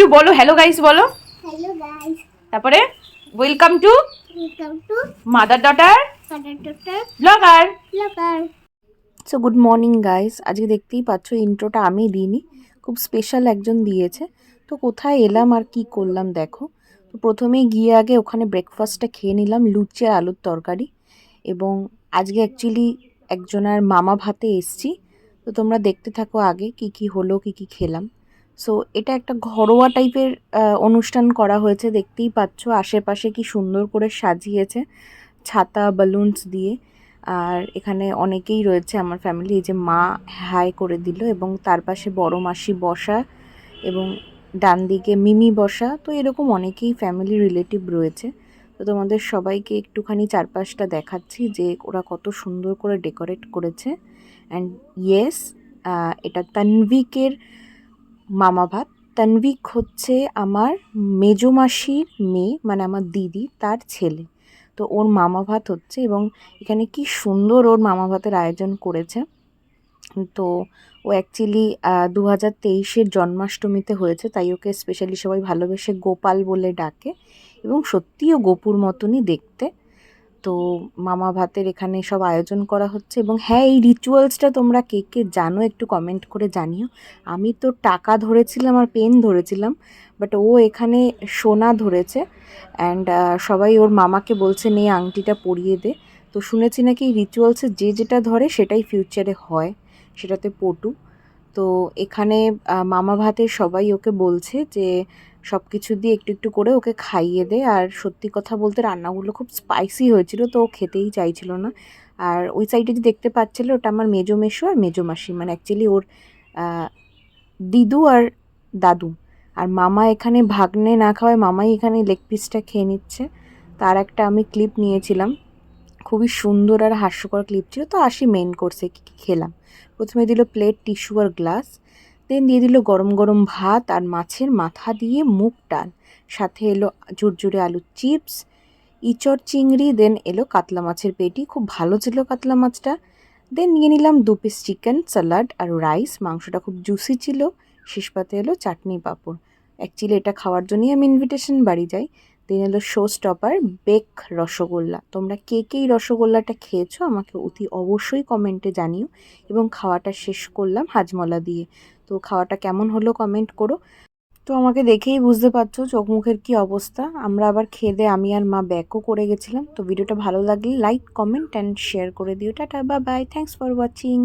একটু বলো hello guys বলো। হ্যালো গাইস তারপরে welcome to welcome to mother daughter blogger blogger so good morning guys আজকে দেখতেই পাচ্ছ ইন্ট্রোটা আমি দিইনি। খুব স্পেশাল একজন দিয়েছে। তো কোথায় এলাম আর কি করলাম দেখো। তো প্রথমেই গিয়ে আগে ওখানে ব্রেকফাস্টটা খেয়ে নিলাম লুচি আর আলুর তরকারি। এবং আজকে অ্যাকচুয়ালি একজনের মামা ভাতে এসছি। তো তোমরা দেখতে থাকো আগে কি কি হলো কি কি খেলাম। সো এটা একটা ঘরোয়া টাইপের অনুষ্ঠান করা হয়েছে, দেখতেই পাচ্ছ। আশেপাশে কি সুন্দর করে সাজিয়েছে ছাতা বালুনস দিয়ে। আর এখানে অনেকেই রয়েছে আমার ফ্যামিলি এই যে মা হাই করে দিল এবং তার পাশে বড় মাসি বসা এবং ডান দিকে মিমি বসা। তো এরকম অনেকেই ফ্যামিলি রিলেটিভ রয়েছে। তো তোমাদের সবাইকে একটুখানি চারপাশটা দেখাচ্ছি যে ওরা কত সুন্দর করে ডেকোরেট করেছে। অ্যান্ড ইয়েস এটা তানভিকের মামা ভাত। তানভিক হচ্ছে আমার মেজো মাসির মেয়ে মানে আমার দিদি, তার ছেলে। তো ওর মামা ভাত হচ্ছে এবং এখানে কি সুন্দর ওর মামা ভাতের আয়োজন করেছে। তো ও অ্যাকচুয়ালি দু হাজার তেইশের জন্মাষ্টমীতে হয়েছে, তাই ওকে স্পেশালি সবাই ভালোবেসে গোপাল বলে ডাকে এবং সত্যিও গোপুর মতনই দেখতে। তো মামা ভাতের এখানে সব আয়োজন করা হচ্ছে এবং হ্যাঁ এই রিচুয়ালসটা তোমরা কে কে জানো একটু কমেন্ট করে জানিও। আমি তো টাকা ধরেছিলাম আর পেন ধরেছিলাম বাট ও এখানে সোনা ধরেছে অ্যান্ড সবাই ওর মামাকে বলছে, নে আংটিটা পরিয়ে দে। তো শুনেছি নাকি এই রিচুয়ালসে যে যেটা ধরে সেটাই ফিউচারে হয়, সেটাতে পটু। তো এখানে মামা ভাতে সবাই ওকে বলছে যে সব কিছু দিয়ে একটু একটু করে ওকে খাইয়ে দে। আর সত্যি কথা বলতে রান্নাগুলো খুব স্পাইসি হয়েছিল, তো ও খেতেই চাইছিল না। আর ওই সাইডে যে দেখতে পাচ্ছিল, ওটা আমার মেজো মেশো আর মেজো মাসি। মানে অ্যাকচুয়ালি ওর দিদু আর দাদু। আর মামা এখানে ভাগ্নে না খাওয়ায় মামাই এখানে লেগ পিসটা খেয়ে নিচ্ছে। তার একটা আমি ক্লিপ নিয়েছিলাম। খুবই সুন্দর আর হাস্যকর ক্লিপ ছিল। তো আসি মেন কোর্সে কী খেলাম। প্রথমে দিল প্লেট টিস্যু আর গ্লাস দেন দিয়ে দিল গরম গরম ভাত আর মাছের মাথা দিয়ে মুগ ডাল। সাথে এলো ঝুরঝুরে আলুর চিপস, ইচড় চিংড়ি দেন এলো কাতলা মাছের পেটি। খুব ভালো ছিল কাতলা মাছটা। দেন নিয়ে নিলাম দু পিস চিকেন স্যালাড আর রাইস মাংসটা খুব জুসি ছিল। শেষ পাতে এলো চাটনি পাঁপড়। অ্যাকচুয়ালি এটা খাওয়ার জন্যই আমি ইনভিটেশন বাড়ি যাই। দেন এলো শো স্টপার বেক রসগোল্লা। তোমরা কে কে এই রসগোল্লাটা খেয়েছো আমাকে অতি অবশ্যই কমেন্টে জানিও। এবং খাওয়াটা শেষ করলাম হাজমলা দিয়ে। তো খাওয়াটা কেমন হলো কমেন্ট করো। তো আমাকে দেখেই বুঝতে পারছ চোখ মুখের কী অবস্থা। আমরা আবার খেয়ে দিয়ে আমি আর মা ব্যাকও করে গেছিলাম। তো ভিডিওটা ভালো লাগলে লাইক কমেন্ট অ্যান্ড শেয়ার করে দিও। টাটা বা বাই থ্যাংকস ফর ওয়াচিং